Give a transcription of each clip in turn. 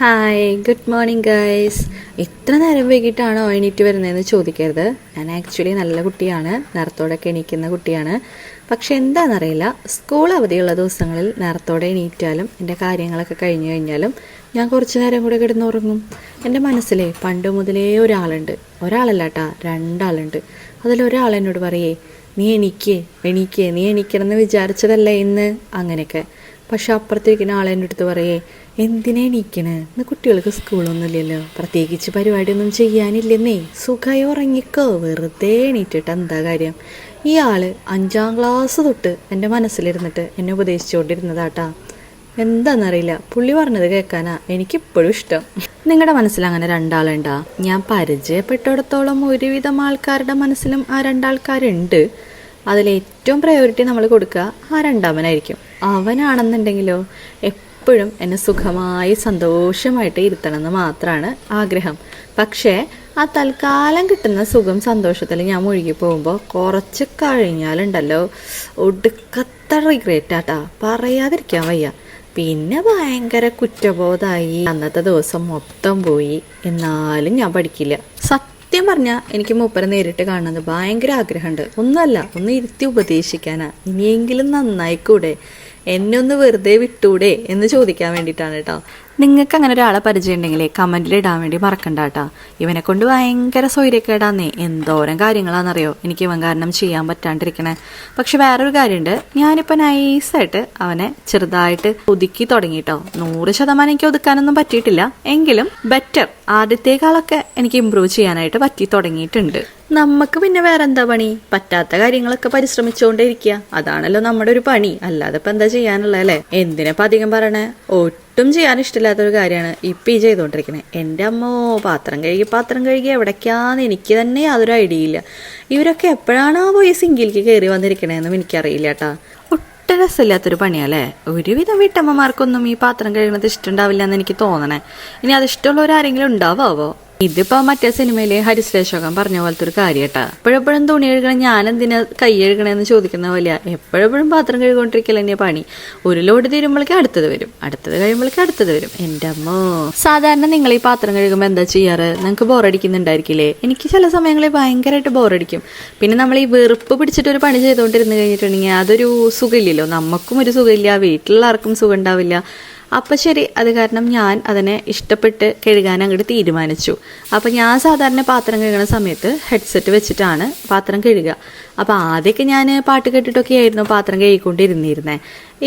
Hi good morning guys എത്ര നേരം വൈകിട്ടാണോ എണീറ്റ് വരുന്നതെന്ന് ചോദിക്കരുത്. ഞാൻ ആക്ച്വലി നല്ല കുട്ടിയാണ്. നേരത്തോടൊക്കെ എണീക്കുന്ന കുട്ടിയാണ്. പക്ഷെ എന്താണെന്നറിയില്ല. സ്കൂൾ അവധിയുള്ള ദിവസങ്ങളിൽ നേരത്തോടെ എണീറ്റാലും എന്റെ കാര്യങ്ങളൊക്കെ കഴിഞ്ഞു കഴിഞ്ഞാലും ഞാൻ കുറച്ച് നേരം കൂടെ കിടന്നുറങ്ങും. എന്റെ മനസ്സിലെ പണ്ട് മുതലേ ഒരാളുണ്ട്. ഒരാളല്ല കേട്ടാ രണ്ടാളുണ്ട് അതിലൊരാൾ എന്നോട് പറയേ നീ എണീക്കേ എണീക്കേ നീ എണീക്കണമെന്ന് വിചാരിച്ചതല്ലേ ഇന്ന്? അങ്ങനെയൊക്കെ. പക്ഷെ അപ്പുറത്തേക്കിന് ആളെ എന്റെ അടുത്ത് പറയേ എന്തിനാ എണീക്കണേ? ഇന്ന് കുട്ടികൾക്ക് സ്കൂളൊന്നുമില്ലല്ലോ. പ്രത്യേകിച്ച് പരിപാടിയൊന്നും ചെയ്യാനില്ലെന്നേ. സുഖമായി ഉറങ്ങിക്കോ. വെറുതെ എണീറ്റിട്ട് എന്താ കാര്യം? ഈ ആൾ അഞ്ചാം ക്ലാസ് തൊട്ട് എന്റെ മനസ്സിലിരുന്നിട്ട് എന്നെ ഉപദേശിച്ചുകൊണ്ടിരുന്നതാട്ടാ. എന്താണെന്നറിയില്ല പുള്ളി പറഞ്ഞത് കേൾക്കാനാ. എനിക്കിപ്പോഴും ഇഷ്ടം. നിങ്ങളുടെ മനസ്സിൽ അങ്ങനെ രണ്ടാളുണ്ടാ? ഞാൻ പരിചയപ്പെട്ടിടത്തോളം ഒരുവിധം ആൾക്കാരുടെ മനസ്സിലും ആ രണ്ടാൾക്കാരുണ്ട്. അതിലേറ്റവും പ്രയോറിറ്റി നമ്മൾ കൊടുക്കുക ആ രണ്ടാമനായിരിക്കും. അവനാണെന്നുണ്ടെങ്കിലോ എപ്പോഴും എന്നെ സുഖമായി സന്തോഷമായിട്ട് ഇരുത്തണമെന്ന് മാത്രമാണ് ആഗ്രഹം. പക്ഷേ ആ തൽക്കാലം കിട്ടുന്ന സുഖം സന്തോഷത്തിൽ ഞാൻ മുഴുകി പോകുമ്പോൾ കുറച്ച് കഴിഞ്ഞാലുണ്ടല്ലോ ഒടുക്കത്ത റിഗ്രറ്റ് ആട്ടാ. പറയാതിരിക്കാൻ വയ്യ. പിന്നെ ഭയങ്കര കുറ്റബോധമായി അന്നത്തെ ദിവസം മൊത്തം പോയി. എന്നാലും ഞാൻ പഠിക്കില്ല. സത്യം പറഞ്ഞാൽ എനിക്ക് മൂപ്പരെ നേരിട്ട് കാണുന്നത് ഭയങ്കര ആഗ്രഹമുണ്ട്. ഒന്നല്ല ഒന്ന് ഇരുത്തി ഉപദേശിക്കാനാ. ഇനിയെങ്കിലും നന്നായിക്കൂടെ. എന്നെ ഒന്ന് വെറുതെ വിട്ടൂടെ എന്ന് ചോദിക്കാൻ വേണ്ടിയിട്ടാണ് കേട്ടോ. നിങ്ങൾക്ക് അങ്ങനെ ഒരാളെ പരിചയം ഉണ്ടെങ്കിലേ കമന്റിൽ ഇടാൻ വേണ്ടി മറക്കണ്ട കേട്ടോ. ഇവനെ കൊണ്ട് ഭയങ്കര സൗകര്യക്കേടാന്നേ എന്തോരം കാര്യങ്ങളാണെന്നറിയോ? എനിക്ക് ഇവൻ കാരണം ചെയ്യാൻ പറ്റാണ്ടിരിക്കണേ. പക്ഷെ വേറൊരു കാര്യമുണ്ട്. ഞാനിപ്പോൾ നൈസായിട്ട് അവനെ ചെറുതായിട്ട് ഒതുക്കി തുടങ്ങിട്ടോ നൂറ് ശതമാനം എനിക്ക് ഒതുക്കാനൊന്നും പറ്റിയിട്ടില്ല. എങ്കിലും ബെറ്റർ ആദ്യത്തേക്കാളൊക്കെ എനിക്ക് ഇമ്പ്രൂവ് ചെയ്യാനായിട്ട് പറ്റി തുടങ്ങിയിട്ടുണ്ട്. നമുക്ക് പിന്നെ വേറെ എന്താ പണി? പറ്റാത്ത കാര്യങ്ങളൊക്കെ പരിശ്രമിച്ചുകൊണ്ടേ അതാണല്ലോ നമ്മുടെ ഒരു പണി. അല്ലാതെ ഇപ്പൊ എന്താ ചെയ്യാനുള്ളതല്ലേ എന്തിനപ്പോ അധികം പറയണേ? ഒട്ടും ചെയ്യാൻ ഇഷ്ടമില്ലാത്ത ഒരു കാര്യമാണ് ഇപ്പൊ ഈ ചെയ്തുകൊണ്ടിരിക്കണേ എന്റെ അമ്മോ പാത്രം കഴുകി പാത്രം കഴുകി എവിടേക്കാന്ന് എനിക്ക് തന്നെ യാതൊരു ഐഡിയ ഇല്ല. ഇവരൊക്കെ എപ്പോഴാണോ പോയി സിംഗിലേക്ക് കയറി വന്നിരിക്കണേന്നും എനിക്കറിയില്ല കേട്ടാ ഒട്ടും രസമില്ലാത്തൊരു പണിയല്ലേ ഒരുവിധം വീട്ടമ്മമാർക്കൊന്നും ഈ പാത്രം കഴുകുന്നത് ഇഷ്ടമുണ്ടാവില്ല എന്ന് എനിക്ക് തോന്നണേ. ഇനി അത് ഇഷ്ടമുള്ളവരാരെങ്കിലും ഉണ്ടാവാവോ? ഇതിപ്പോ മറ്റേ സിനിമയിലെ ഹരിശ്രേഷകം പറഞ്ഞ പോലത്തെ ഒരു കാര്യട്ടാ. എപ്പോഴെപ്പോഴും തുണി കഴുകണം ഞാൻ എന്തിനാ കൈ കഴുകണെന്ന് ചോദിക്കുന്ന പോലെ എപ്പോഴെപ്പോഴും പാത്രം കഴുകൊണ്ടിരിക്കൽ തന്നെ പണി. ഒരു ലോഡ് തീരുമ്പോഴേക്കും അടുത്തത് വരും. അടുത്തത് കഴിയുമ്പോഴേക്കും അടുത്തത് വരും. എന്റെ അമ്മോ. സാധാരണ നിങ്ങൾ ഈ പാത്രം കഴുകുമ്പോൾ എന്താ ചെയ്യാറ്? നിങ്ങൾക്ക് ബോറടിക്കുന്നുണ്ടായിരിക്കില്ലേ? എനിക്ക് ചില സമയങ്ങളിൽ ഭയങ്കരമായിട്ട് ബോറടിക്കും. പിന്നെ നമ്മൾ ഈ വെറുപ്പ് പിടിച്ചിട്ട് ഒരു പണി ചെയ്തുകൊണ്ടിരുന്ന് കഴിഞ്ഞിട്ടുണ്ടെങ്കിൽ അതൊരു സുഖമില്ലല്ലോ നമുക്കും ഒരു സുഖമില്ല വീട്ടിലുള്ള ആർക്കും സുഖം ഉണ്ടാവില്ല. അപ്പം ശരി അത് കാരണം ഞാൻ അതിനെ ഇഷ്ടപ്പെട്ട് കഴുകാൻ അങ്ങോട്ട് തീരുമാനിച്ചു. അപ്പം ഞാൻ സാധാരണ പാത്രം കഴുകുന്ന സമയത്ത് ഹെഡ്സെറ്റ് വെച്ചിട്ടാണ് പാത്രം കഴുകുക. അപ്പം ആദ്യമൊക്കെ ഞാൻ പാട്ട് കേട്ടിട്ടൊക്കെ ആയിരുന്നു പാത്രം കഴുകിക്കൊണ്ടിരുന്നിരുന്നത്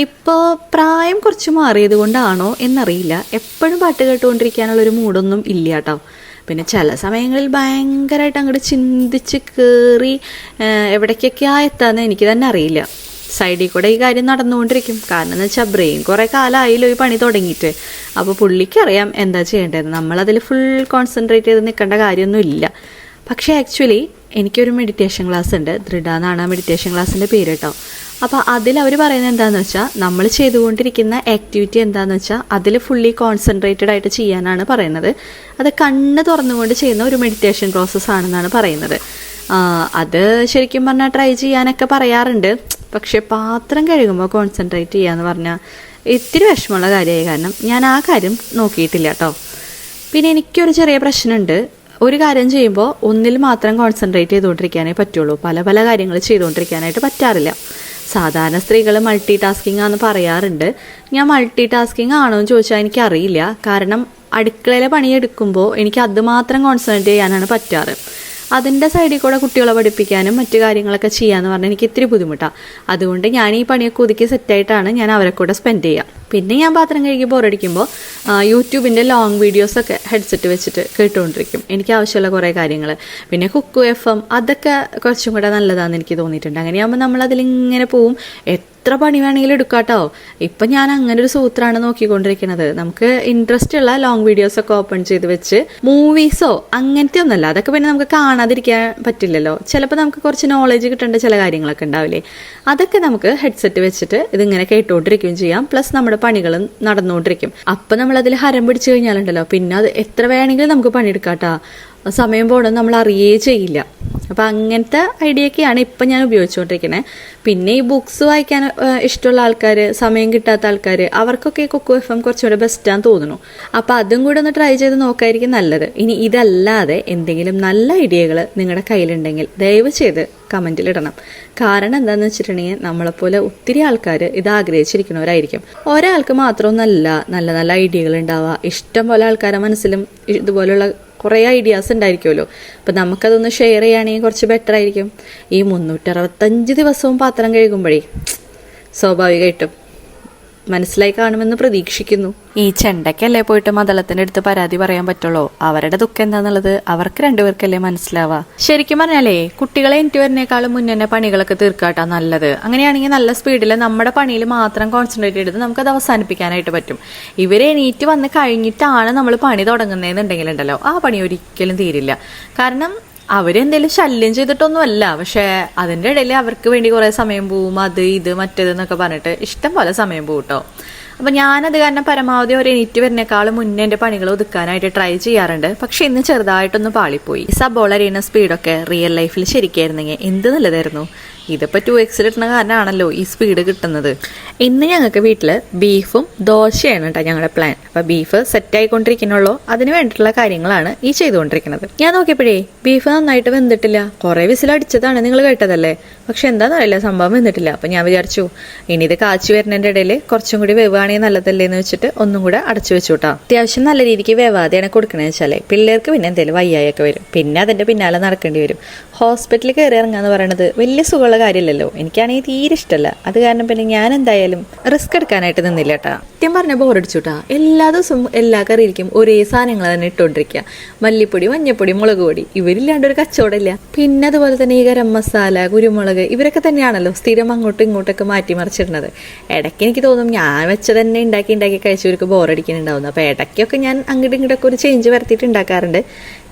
ഇപ്പോൾ പ്രായം കുറച്ച് മാറിയത് കൊണ്ടാണോ എന്നറിയില്ല. എപ്പോഴും പാട്ട് കേട്ടുകൊണ്ടിരിക്കാനുള്ള ഒരു മൂഡൊന്നും ഇല്ല കേട്ടോ. പിന്നെ ചില സമയങ്ങളിൽ ഭയങ്കരമായിട്ട് അങ്ങോട്ട് ചിന്തിച്ച് കയറി എവിടേക്കൊക്കെയാ എത്താന്ന് എനിക്ക് തന്നെ അറിയില്ല. സൈഡിൽ കൂടെ ഈ കാര്യം നടന്നുകൊണ്ടിരിക്കും. കാരണം എന്ന് വെച്ചാൽ ബ്രെയിൻ കുറേ കാലമായില്ലോ ഈ പണി തുടങ്ങിയിട്ട്. അപ്പോൾ പുള്ളിക്കറിയാം എന്താ ചെയ്യേണ്ടത്. നമ്മളതിൽ ഫുൾ കോൺസെൻട്രേറ്റ് ചെയ്ത് നിൽക്കേണ്ട കാര്യമൊന്നും ഇല്ല. പക്ഷേ ആക്ച്വലി എനിക്കൊരു മെഡിറ്റേഷൻ ക്ലാസ് ഉണ്ട്. ദൃഢ എന്നാണ് ആ മെഡിറ്റേഷൻ ക്ലാസ്സിന്റെ പേര് കേട്ടോ. അപ്പോൾ അതിൽ അവർ പറയുന്നത് എന്താണെന്ന് വെച്ചാൽ നമ്മൾ ചെയ്തുകൊണ്ടിരിക്കുന്ന ആക്ടിവിറ്റി എന്താണെന്ന് വെച്ചാൽ അതിൽ ഫുള്ളി കോൺസെൻട്രേറ്റഡ് ആയിട്ട് ചെയ്യാനാണ് പറയുന്നത്. അത് കണ്ണ് തുറന്നുകൊണ്ട് ചെയ്യുന്ന ഒരു മെഡിറ്റേഷൻ പ്രോസസ്സാണെന്നാണ് പറയുന്നത്. അത് ശരിക്കും പറഞ്ഞാൽ ട്രൈ ചെയ്യാനൊക്കെ പറയാറുണ്ട്. പക്ഷെ പാത്രം കഴുകുമ്പോൾ കോൺസെൻട്രേറ്റ് ചെയ്യാന്ന് പറഞ്ഞാൽ ഇത്തിരി വിഷമമുള്ള കാര്യമായി. കാരണം ഞാൻ ആ കാര്യം നോക്കിയിട്ടില്ല കേട്ടോ പിന്നെ എനിക്കൊരു ചെറിയ പ്രശ്നമുണ്ട്. ഒരു കാര്യം ചെയ്യുമ്പോൾ ഒന്നിൽ മാത്രം കോൺസെൻട്രേറ്റ് ചെയ്തുകൊണ്ടിരിക്കാനേ പറ്റുള്ളൂ. പല പല കാര്യങ്ങൾ ചെയ്തുകൊണ്ടിരിക്കാനായിട്ട് പറ്റാറില്ല. സാധാരണ സ്ത്രീകൾ മൾട്ടി ടാസ്കിംഗ് ആണെന്ന് പറയാറുണ്ട്. ഞാൻ മൾട്ടി ടാസ്കിംഗ് ആണോ എന്ന് ചോദിച്ചാൽ എനിക്കറിയില്ല. കാരണം അടുക്കളയിലെ പണിയെടുക്കുമ്പോൾ എനിക്ക് അത് മാത്രം കോൺസെൻട്രേറ്റ് ചെയ്യാനാണ് പറ്റാറ്. അതിന്റെ സൈഡിൽ കൂടെ കുട്ടികളെ പഠിപ്പിക്കാനും മറ്റു കാര്യങ്ങളൊക്കെ ചെയ്യാന്ന് പറഞ്ഞാൽ എനിക്ക് ഇത്തിരി ബുദ്ധിമുട്ടാണ് അതുകൊണ്ട് ഞാൻ ഈ പണിയൊക്കെ ഒതുക്കി സെറ്റായിട്ടാണ് ഞാൻ അവരെ കൂടെ സ്പെൻഡ് ചെയ്യുക പിന്നെ ഞാൻ പാത്രം കഴുകി ബോറടിക്കുമ്പോൾ യൂട്യൂബിന്റെ ലോങ് വീഡിയോസൊക്കെ ഹെഡ്സെറ്റ് വെച്ചിട്ട് കേട്ടുകൊണ്ടിരിക്കും എനിക്ക് ആവശ്യമുള്ള കുറേ കാര്യങ്ങൾ പിന്നെ കുക്കു എഫ് എം അതൊക്കെ കുറച്ചും കൂടെ നല്ലതാണെന്ന് എനിക്ക് തോന്നിയിട്ടുണ്ട്. അങ്ങനെയാകുമ്പോൾ നമ്മൾ അതിലിങ്ങനെ പോവും. എത്ര പണി വേണമെങ്കിലും എടുക്കാട്ടോ. ഇപ്പം ഞാൻ അങ്ങനെ ഒരു സൂത്രമാണ് നോക്കിക്കൊണ്ടിരിക്കുന്നത് നമുക്ക് ഇൻട്രസ്റ്റ് ഉള്ള ലോങ് വീഡിയോസ് ഒക്കെ ഓപ്പൺ ചെയ്ത് വെച്ച് മൂവീസോ അങ്ങനത്തെ ഒന്നല്ല. അതൊക്കെ പിന്നെ നമുക്ക് കാണാതിരിക്കാൻ പറ്റില്ലല്ലോ. ചിലപ്പോൾ നമുക്ക് കുറച്ച് നോളജ് കിട്ടേണ്ട ചില കാര്യങ്ങളൊക്കെ ഉണ്ടാവില്ലേ. അതൊക്കെ നമുക്ക് ഹെഡ്സെറ്റ് വെച്ചിട്ട് ഇതിങ്ങനെ കേട്ടുകൊണ്ടിരിക്കുകയും ചെയ്യാം. പ്ലസ് നമ്മുടെ പണികളും നടന്നുകൊണ്ടിരിക്കും. അപ്പം നമ്മൾ അതിൽ ഹരം പിടിച്ചു കഴിഞ്ഞാലുണ്ടല്ലോ പിന്നെ അത് എത്ര വേണമെങ്കിലും നമുക്ക് പണിയെടുക്കാട്ടാ. സമയം പോകണം നമ്മൾ അറിയേ ചെയ്യില്ല. അപ്പം അങ്ങനത്തെ ഐഡിയ ഒക്കെയാണ് ഇപ്പം ഞാൻ ഉപയോഗിച്ചുകൊണ്ടിരിക്കുന്നത് പിന്നെ ഈ ബുക്സ് വായിക്കാൻ ഇഷ്ടമുള്ള ആൾക്കാർ സമയം കിട്ടാത്ത ആൾക്കാർ അവർക്കൊക്കെ കൊക്കോ എഫ് എം കുറച്ചുകൂടെ ബെസ്റ്റാന്ന് തോന്നുന്നു. അപ്പോൾ അതും കൂടെ ഒന്ന് ട്രൈ ചെയ്ത് നോക്കായിരിക്കും നല്ലത്. ഇനി ഇതല്ലാതെ എന്തെങ്കിലും നല്ല ഐഡിയകൾ നിങ്ങളുടെ കയ്യിലുണ്ടെങ്കിൽ ദയവ് ചെയ്ത് കമന്റിലിടണം കാരണം എന്താണെന്ന് വെച്ചിട്ടുണ്ടെങ്കിൽ നമ്മളെപ്പോലെ ഒത്തിരി ആൾക്കാർ ഇത് ആഗ്രഹിച്ചിരിക്കുന്നവരായിരിക്കും. ഒരാൾക്ക് മാത്രമൊന്നല്ല നല്ല നല്ല ഐഡിയകൾ ഉണ്ടാവുക. ഇഷ്ടം പോലെ ആൾക്കാരുടെ മനസ്സിലും ഇതുപോലുള്ള കുറേ ഐഡിയാസ് ഉണ്ടായിരിക്കുമല്ലോ. അപ്പം നമുക്കതൊന്ന് ഷെയർ ചെയ്യുകയാണെങ്കിൽ കുറച്ച് ബെറ്റർ ആയിരിക്കും. ഈ മുന്നൂറ്ററുപത്തഞ്ച് ദിവസവും പാത്രം കഴുകുമ്പോഴേ സ്വാഭാവികമായിട്ടും. മനസ്സിലായി കാണുമെന്ന് പ്രതീക്ഷിക്കുന്നു. ഈ ചെണ്ടക്കല്ലേ പോയിട്ട് മതളത്തിന്റെ അടുത്ത് പരാതി പറയാൻ പറ്റുള്ളൂ? അവരുടെ ദുഃഖം എന്താന്നുള്ളത് അവർക്ക് രണ്ടുപേർക്കല്ലേ മനസ്സിലാവാ. ശരിക്കും പറഞ്ഞാലേ കുട്ടികളെ എനിക്ക് വരുന്നേക്കാളും മുന്നേ പണികളൊക്കെ തീർക്കാട്ടാ നല്ലത്. അങ്ങനെയാണെങ്കിൽ നല്ല സ്പീഡിൽ നമ്മുടെ പണിയിൽ മാത്രം കോൺസെൻട്രേറ്റ് ചെയ്ത് നമുക്കത് അവസാനിപ്പിക്കാനായിട്ട് പറ്റും. ഇവരെ എണീറ്റ് വന്ന് കഴിഞ്ഞിട്ടാണ് നമ്മൾ പണി തുടങ്ങുന്നതെന്നുണ്ടെങ്കിലുണ്ടല്ലോ ആ പണി ഒരിക്കലും തീരില്ല. കാരണം അവരെന്തേലും ശല്യം ചെയ്തിട്ടൊന്നുമല്ല. പക്ഷെ അതിന്റെ ഇടയിൽ അവർക്ക് വേണ്ടി കുറെ സമയം പോവും. അത് ഇത് മറ്റേത് എന്നൊക്കെ പറഞ്ഞിട്ട് ഇഷ്ടം പോലെ സമയം പോകും കേട്ടോ അപ്പൊ ഞാനത് കാരണം പരമാവധി ഒരു എണീറ്റ് വരുന്നേക്കാളും മുന്നേ എന്റെ പണികൾ ഒതുക്കാനായിട്ട് ട്രൈ ചെയ്യാറുണ്ട്. പക്ഷെ ഇന്ന് ചെറുതായിട്ടൊന്ന് പാളിപ്പോയി. സബോൾ അറിയുന്ന സ്പീഡൊക്കെ റിയൽ ലൈഫിൽ ശരിക്കായിരുന്നെങ്കിൽ എന്ത് നല്ലതായിരുന്നു? ഇതിപ്പോ ടു എക്സിൽ ഇട്ടുന്ന കാരണമാണല്ലോ ഈ സ്പീഡ് കിട്ടുന്നത്. ഇന്ന് ഞങ്ങൾക്ക് വീട്ടിൽ ബീഫും ദോശയാണ് കേട്ടോ ഞങ്ങളുടെ പ്ലാൻ അപ്പൊ ബീഫ് സെറ്റ് ആയിക്കൊണ്ടിരിക്കുന്നുള്ളൂ. അതിന് വേണ്ടിയിട്ടുള്ള കാര്യങ്ങളാണ് ഈ ചെയ്തുകൊണ്ടിരിക്കുന്നത്. ഞാൻ നോക്കിയപ്പോഴേ ബീഫ് നന്നായിട്ട് വെന്തിട്ടില്ല. കുറെ വിസിലടിച്ചതാണ് നിങ്ങൾ കേട്ടതല്ലേ? പക്ഷെ എന്താണെന്നറിയില്ല സംഭവം വന്നിട്ടില്ല. അപ്പൊ ഞാൻ വിചാരിച്ചു ഇനി ഇത് കാച്ചു വരുന്നതിന്റെ ഇടയിൽ കുറച്ചും കൂടി വേവാണെങ്കിൽ നല്ലതല്ലേ എന്ന് വെച്ചിട്ട് ഒന്നും കൂടെ അടച്ചു വെച്ചു കേട്ടോ അത്യാവശ്യം നല്ല രീതിക്ക് വേവാതെയാണ് കൊടുക്കണമെന്ന് വെച്ചാലേ. പിള്ളേർക്ക് പിന്നെ എന്തെങ്കിലും വയ്യായൊക്കെ വരും. പിന്നെ അതിന്റെ പിന്നാലെ നടക്കേണ്ടി വരും. ഹോസ്പിറ്റലിൽ കയറി ഇറങ്ങാന്ന് പറയുന്നത് വലിയ സുഖമുള്ള കാര്യമില്ലല്ലോ. എനിക്കാണെങ്കിൽ തീരെ ഇഷ്ടമല്ല. അത് കാരണം പിന്നെ ഞാൻ എന്തായാലും റിസ്ക് എടുക്കാനായിട്ട് നിന്നില്ല കേട്ടാ. സത്യം പറഞ്ഞ ബോറടിച്ചു ബോറടിച്ചുട്ടാ എല്ലാ ദിവസവും എല്ലാ കറിയിലേക്കും ഒരേ സാധനങ്ങൾ തന്നെ ഇട്ടുകൊണ്ടിരിക്കുക. മല്ലിപ്പൊടി മഞ്ഞപ്പൊടി മുളക് പൊടി. ഇവരില്ലാണ്ട് ഒരു കച്ചവടമില്ല പിന്നെ അതുപോലെ തന്നെ ഈ ഗരം മസാല കുരുമുളക് ഇവരൊക്കെ തന്നെയാണല്ലോ സ്ഥിരം അങ്ങോട്ടും ഇങ്ങോട്ടൊക്കെ മാറ്റി മറിച്ചിടുന്നത്. ഇടയ്ക്ക് എനിക്ക് തോന്നും ഞാൻ വെച്ച തന്നെ ഉണ്ടാക്കി ഉണ്ടാക്കി കഴിച്ചവർക്ക് ബോറടിക്കുന്നുണ്ടാവുന്നു അപ്പോൾ ഇടയ്ക്കൊക്കെ ഞാൻ അങ്ങോട്ടും ഇങ്ങോട്ടൊക്കെ ഒരു ചേഞ്ച് വരുത്തിയിട്ട് ഉണ്ടാക്കാറുണ്ട്.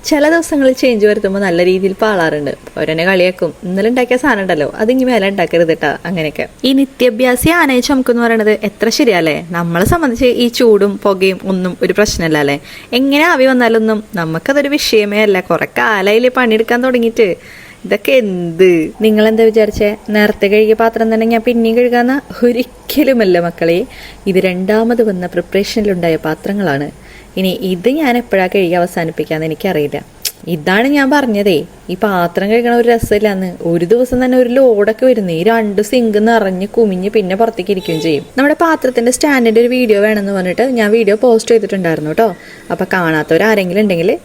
ചില ദിവസങ്ങളിൽ ചേഞ്ച് വരുത്തുമ്പോൾ നല്ല രീതിയിൽ പാളാറുണ്ട്. അവരെന്നെ കളിയാക്കും. ഇന്നലെ ഉണ്ടാക്കിയ സാധനം ഉണ്ടല്ലോ അതിങ്ങി മേലെ ഉണ്ടാക്കരുത് കേട്ടാ അങ്ങനെയൊക്കെ. ഈ നിത്യാഭ്യാസി ആനയിച്ച് നമുക്കെന്ന് പറയുന്നത് എത്ര ശരിയല്ലേ? നമ്മളെ സംബന്ധിച്ച് ഈ ചൂടും പുകയും ഒന്നും ഒരു പ്രശ്നമല്ല അല്ലേ? എങ്ങനെ ആവി വന്നാലൊന്നും നമുക്കതൊരു വിഷയമേ അല്ല. കുറെ കാലയിൽ പണിയെടുക്കാൻ തുടങ്ങിയിട്ട്. ഇതൊക്കെ എന്ത് നിങ്ങൾ എന്താ വിചാരിച്ചേ? നേരത്തെ കഴുകിയ പാത്രം തന്നെ ഞാൻ പിന്നെയും കഴുകാന്ന? ഒരിക്കലുമല്ല മക്കളെ. ഇത് രണ്ടാമത് വന്ന പ്രിപ്പറേഷനിലുണ്ടായ പാത്രങ്ങളാണ്. ഇനി ഇത് ഞാൻ എപ്പോഴാ കഴുകി അവസാനിപ്പിക്കാന്ന് എനിക്കറിയില്ല. ഇതാണ് ഞാൻ പറഞ്ഞതേ. ഈ പാത്രം കഴിക്കണ ഒരു രസമില്ലാന്ന്. ഒരു ദിവസം തന്നെ ഒരു ലോഡൊക്കെ വരുന്നു. ഈ രണ്ട് സിങ്ക് നിറഞ്ഞ് കുമിഞ്ഞ് പിന്നെ പുറത്തേക്ക് ഇരിക്കുകയും ചെയ്യും. നമ്മുടെ പാത്രത്തിന്റെ സ്റ്റാൻഡിന്റെ ഒരു വീഡിയോ വേണമെന്ന് പറഞ്ഞിട്ട് ഞാൻ വീഡിയോ പോസ്റ്റ് ചെയ്തിട്ടുണ്ടായിരുന്നു കേട്ടോ. അപ്പൊ കാണാത്തവർ ആരെങ്കിലും ഉണ്ടെങ്കിൽ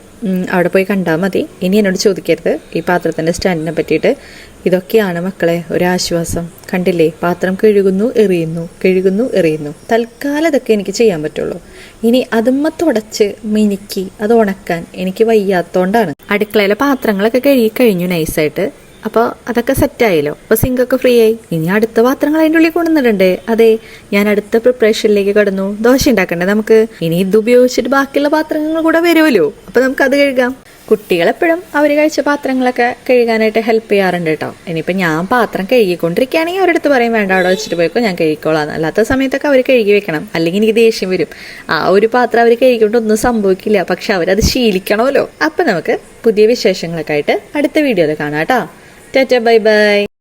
അവിടെ പോയി കണ്ടാൽ മതി. ഇനി എന്നോട് ചോദിക്കരുത്. ഈ പാത്രത്തിന്റെ സ്റ്റാൻഡിനെ പറ്റിയിട്ട്. ഇതൊക്കെയാണ് മക്കളെ ഒരാശ്വാസം. കണ്ടില്ലേ? പാത്രം കഴുകുന്നു എറിയുന്നു കഴുകുന്നു എറിയുന്നു. തൽക്കാലം ഇതൊക്കെ എനിക്ക് ചെയ്യാൻ പറ്റുള്ളൂ. ഇനി അതുമ്മ തുടച്ച് മിനുക്കി അത് ഉണക്കാൻ എനിക്ക് വയ്യാത്തോണ്ടാണ്. അടുക്കളയിലെ പാത്രങ്ങളൊക്കെ കഴുകി കഴിഞ്ഞു നൈസായിട്ട് അപ്പോൾ അതൊക്കെ സെറ്റായല്ലോ അപ്പോൾ സിങ്കൊക്കെ ഫ്രീ ആയി. ഇനി അടുത്ത പാത്രങ്ങൾ അതിന്റെ ഉള്ളിൽ കൊണ്ടുവന്നിട്ടുണ്ട് അതെ ഞാൻ അടുത്ത പ്രിപ്പറേഷനിലേക്ക് കടന്നു. ദോശ ഉണ്ടാക്കണ്ടേ നമുക്ക്? ഇനി ഇത് ഉപയോഗിച്ചിട്ട് ബാക്കിയുള്ള പാത്രങ്ങൾ കൂടെ വരുമല്ലോ. അപ്പോൾ നമുക്ക് അത് കഴുകാം. കുട്ടികളെപ്പോഴും അവർ കഴിച്ച പാത്രങ്ങളൊക്കെ കഴുകാനായിട്ട് ഹെൽപ്പ് ചെയ്യാറുണ്ട് കേട്ടോ. ഇനിയിപ്പോൾ ഞാൻ പാത്രം കഴുകിക്കൊണ്ടിരിക്കുകയാണെങ്കിൽ അവരടുത്ത് പറയും വേണ്ട അവിടെ വെച്ചിട്ട് പോയിക്കോ ഞാൻ കഴിക്കോളാം അല്ലാത്ത സമയത്തൊക്കെ അവർ കഴുകി വെക്കണം. അല്ലെങ്കിൽ എനിക്ക് ദേഷ്യം വരും. ആ ഒരു പാത്രം അവർ കഴുകിക്കൊണ്ട് ഒന്നും സംഭവിക്കില്ല. പക്ഷെ അവരത് ശീലിക്കണമല്ലോ. അപ്പം നമുക്ക് പുതിയ വിശേഷങ്ങളൊക്കെ ആയിട്ട് അടുത്ത വീഡിയോയിൽ കാണാം കേട്ടോ. Tata, bye-bye.